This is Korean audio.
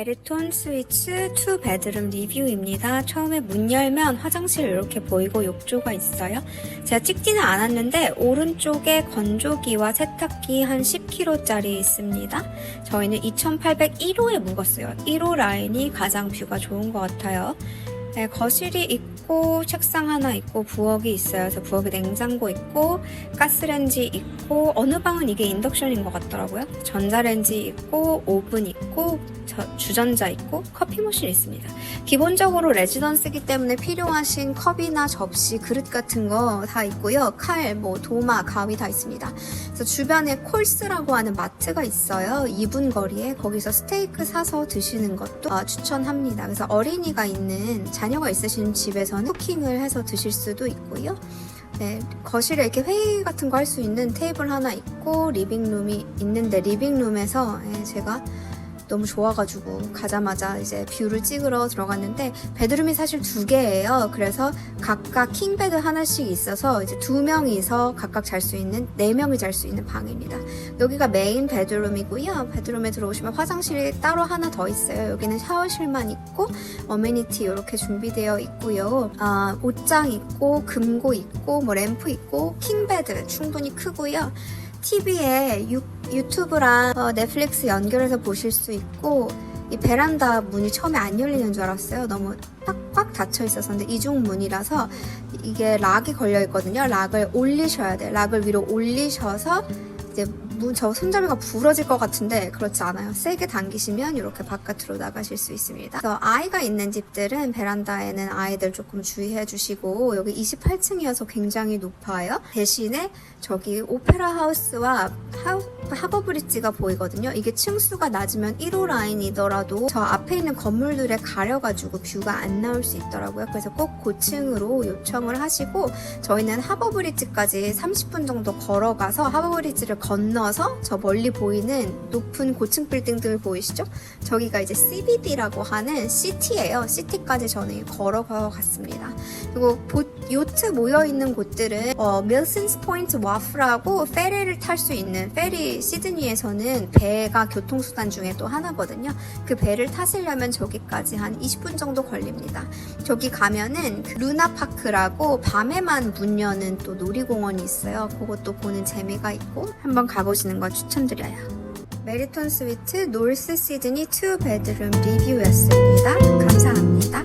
메리톤 스위츠 2 베드룸 리뷰입니다. 처음에 문 열면 화장실 이렇게 보이고 욕조가 있어요. 제가 찍지는 않았는데 오른쪽에 건조기와 세탁기 한 10kg짜리 있습니다. 저희는 2801호에 묵었어요. 1호 라인이 가장 뷰가 좋은 것 같아요. 네, 거실이 있고 책상 하나 있고 부엌이 있어요. 그래서 부엌에 냉장고 있고 가스렌지 있고 어느 방은 이게 인덕션인 것 같더라고요. 전자레인지 있고 오븐 있고 저- 주전자 있고 커피 머신 있습니다. 기본적으로 레지던스기 때문에 필요하신 컵이나 접시, 그릇 같은 거 다 있고요. 칼, 뭐 도마, 가위 다 있습니다. 그래서 주변에 콜스라고 하는 마트가 있어요. 2분 거리에 거기서 스테이크 사서 드시는 것도 아, 추천합니다. 그래서 어린이가 있는 자녀가 있으신 집에서는 쿠킹을 해서 드실 수도 있고요. 네, 거실에 이렇게 회의 같은 거 할 수 있는 테이블 하나 있고 리빙룸이 있는데 리빙룸에서 예, 제가 너무 좋아가지고 가자마자 이제 뷰를 찍으러 들어갔는데 베드룸이 사실 두 개예요. 그래서 각각 킹베드 하나씩 있어서 이제 두 명이서 각각 잘 수 있는 네 명이 잘 수 있는 방입니다. 여기가 메인 베드룸이고요. 베드룸에 들어오시면 화장실이 따로 하나 더 있어요. 여기는 샤워실만 있고 어메니티 이렇게 준비되어 있고요. 아, 옷장 있고 금고 있고 뭐 램프 있고 킹베드 충분히 크고요. TV에 유, 유튜브랑 어, 넷플릭스 연결해서 보실 수 있고 이 베란다 문이 처음에 안 열리는 줄 알았어요. 너무 꽉꽉 닫혀 있어서 근데 이중 문이라서 이게 락이 걸려 있거든요. 락을 올리셔야 돼요. 락을 위로 올리셔서 이제 문 저 손잡이가 부러질 것 같은데 그렇지 않아요. 세게 당기시면 이렇게 바깥으로 나가실 수 있습니다. 그래서 아이가 있는 집들은 베란다에는 아이들 조금 주의해 주시고 여기 28층이어서 굉장히 높아요. 대신에 저기 오페라 하우스와 하우, 하버 브릿지가 보이거든요. 이게 층수가 낮으면 1호 라인이더라도 저 앞에 있는 건물들에 가려가지고 뷰가 안 나올 수 있더라고요. 그래서 꼭 고층으로 요청을 하시고 저희는 하버 브릿지까지 30분 정도 걸어가서 하버 브릿지를 건너 서 저 멀리 보이는 높은 고층 빌딩들 보이시죠? 저기가 이제 CBD라고 하는 시티예요. 시티까지 저는 걸어가 갔습니다. 그리고 보- 요트 모여 있는 곳들은 어, 밀슨스 포인트 와프라고 페리를 탈 수 있는 페리 시드니에서는 배가 교통수단 중에 또 하나거든요. 그 배를 타시려면 저기까지 한 20분 정도 걸립니다. 저기 가면은 그 루나파크라고 밤에만 문 여는 또 놀이공원이 있어요. 그것도 보는 재미가 있고 한번 가보시 는거 추천드려요. 메리톤 스위트 놀스 시드니 2 베드룸 리뷰였습니다. 감사합니다.